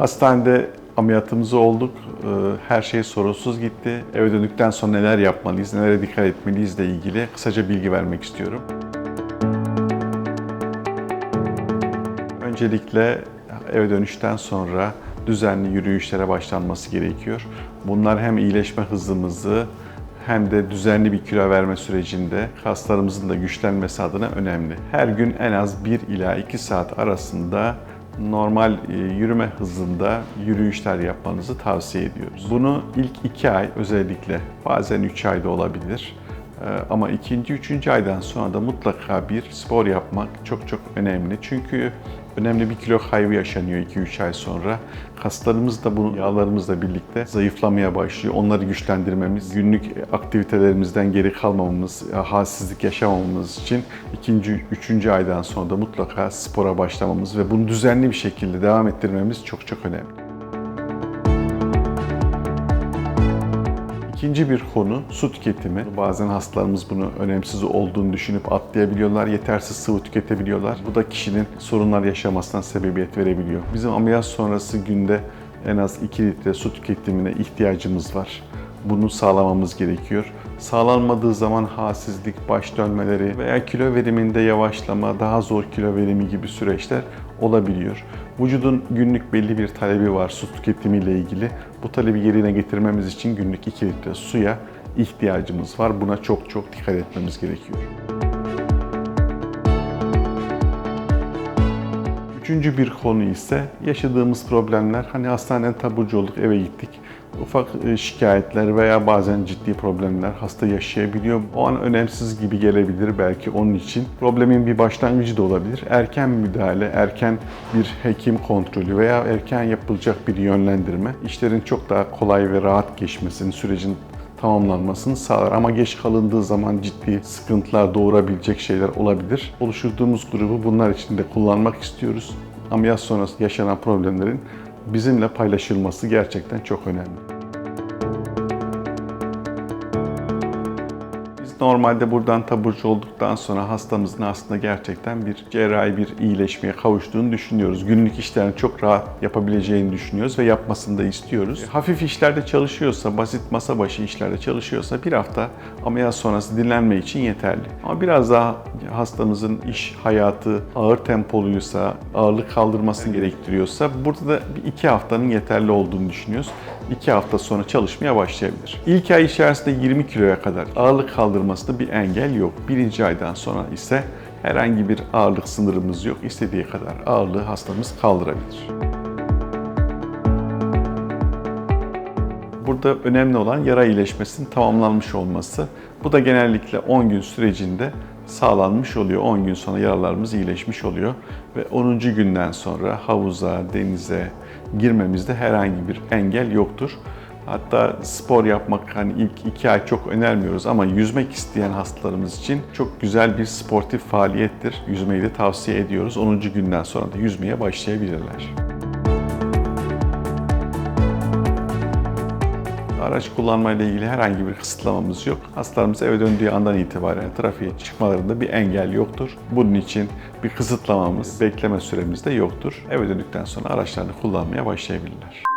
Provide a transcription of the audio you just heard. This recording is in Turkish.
Hastanede ameliyatımızı olduk. Ee, Her şey sorunsuz gitti. Eve döndükten sonra neler yapmalıyız, nelere dikkat etmeliyiz ile ilgili kısaca bilgi vermek istiyorum. Öncelikle eve dönüşten sonra düzenli yürüyüşlere başlanması gerekiyor. Bunlar hem iyileşme hızımızı hem de düzenli bir kilo verme sürecinde kaslarımızın da güçlenmesi adına önemli. Her gün en az 1 ila 2 saat arasında normal e, yürüme hızında yürüyüşler yapmanızı tavsiye ediyoruz. Bunu ilk 2 ay özellikle bazen 3 ayda olabilir. Ee, Ama ikinci, üçüncü aydan sonra da mutlaka bir spor yapmak çok çok önemli. Çünkü önemli bir kilo kaybı yaşanıyor 2-3 ay sonra. Kaslarımız da bu yağlarımızla birlikte zayıflamaya başlıyor. Onları güçlendirmemiz, günlük aktivitelerimizden geri kalmamamız, halsizlik yaşamamamız için ikinci, üçüncü aydan sonra da mutlaka spora başlamamız ve bunu düzenli bir şekilde devam ettirmemiz çok çok önemli. İkinci bir konu su tüketimi. Bazen hastalarımız bunu önemsiz olduğunu düşünüp atlayabiliyorlar, yetersiz sıvı tüketebiliyorlar. Bu da kişinin sorunlar yaşamasına sebebiyet verebiliyor. Bizim ameliyat sonrası günde en az 2 litre su tüketimine ihtiyacımız var. Bunu sağlamamız gerekiyor. Sağlanmadığı zaman halsizlik, baş dönmeleri veya kilo veriminde yavaşlama, daha zor kilo verimi gibi süreçler olabiliyor. Vücudun günlük belli bir talebi var su tüketimiyle ilgili. Bu talebi yerine getirmemiz için günlük 2 litre suya ihtiyacımız var. Buna çok çok dikkat etmemiz gerekiyor. Üçüncü bir konu ise yaşadığımız problemler. Hani hastaneden taburcu olduk, eve gittik. Ufak e, şikayetler veya bazen ciddi problemler hasta yaşayabiliyor. O an önemsiz gibi gelebilir belki onun için. Problemin bir başlangıcı da olabilir. Erken müdahale, erken bir hekim kontrolü veya erken yapılacak bir yönlendirme işlerin çok daha kolay ve rahat geçmesini, sürecin tamamlanmasını sağlar. Ama geç kalındığı zaman ciddi sıkıntılar doğurabilecek şeyler olabilir. Oluşturduğumuz grubu bunlar için de kullanmak istiyoruz. Ameliyat sonrası yaşanan problemlerin bizimle paylaşılması gerçekten çok önemli. Normalde buradan taburcu olduktan sonra hastamızın aslında gerçekten bir cerrahi bir iyileşmeye kavuştuğunu düşünüyoruz. Günlük işlerini çok rahat yapabileceğini düşünüyoruz ve yapmasını da istiyoruz. Hafif işlerde çalışıyorsa, basit masa başı işlerde çalışıyorsa bir hafta ameliyat sonrası dinlenme için yeterli. Ama biraz daha hastamızın iş hayatı ağır tempoluysa, ağırlık kaldırmasını gerektiriyorsa burada da bir iki haftanın yeterli olduğunu düşünüyoruz. İki hafta sonra çalışmaya başlayabilir. İlk ay içerisinde 20 kiloya kadar ağırlık kaldırmasında bir engel yok. Birinci aydan sonra ise herhangi bir ağırlık sınırımız yok. İstediği kadar ağırlığı hastamız kaldırabilir. Burada önemli olan yara iyileşmesinin tamamlanmış olması. Bu da genellikle 10 gün sürecinde sağlanmış oluyor. 10 gün sonra yaralarımız iyileşmiş oluyor ve 10. günden sonra havuza, denize girmemizde herhangi bir engel yoktur. Hatta spor yapmak hani ilk iki ay çok önermiyoruz ama yüzmek isteyen hastalarımız için çok güzel bir sportif faaliyettir. Yüzmeyi de tavsiye ediyoruz. 10. günden sonra da yüzmeye başlayabilirler. Araç kullanmayla ilgili herhangi bir kısıtlamamız yok. Hastalarımız eve döndüğü andan itibaren trafiğe çıkmalarında bir engel yoktur. Bunun için bir kısıtlamamız, bekleme süremiz de yoktur. Eve döndükten sonra araçlarını kullanmaya başlayabilirler.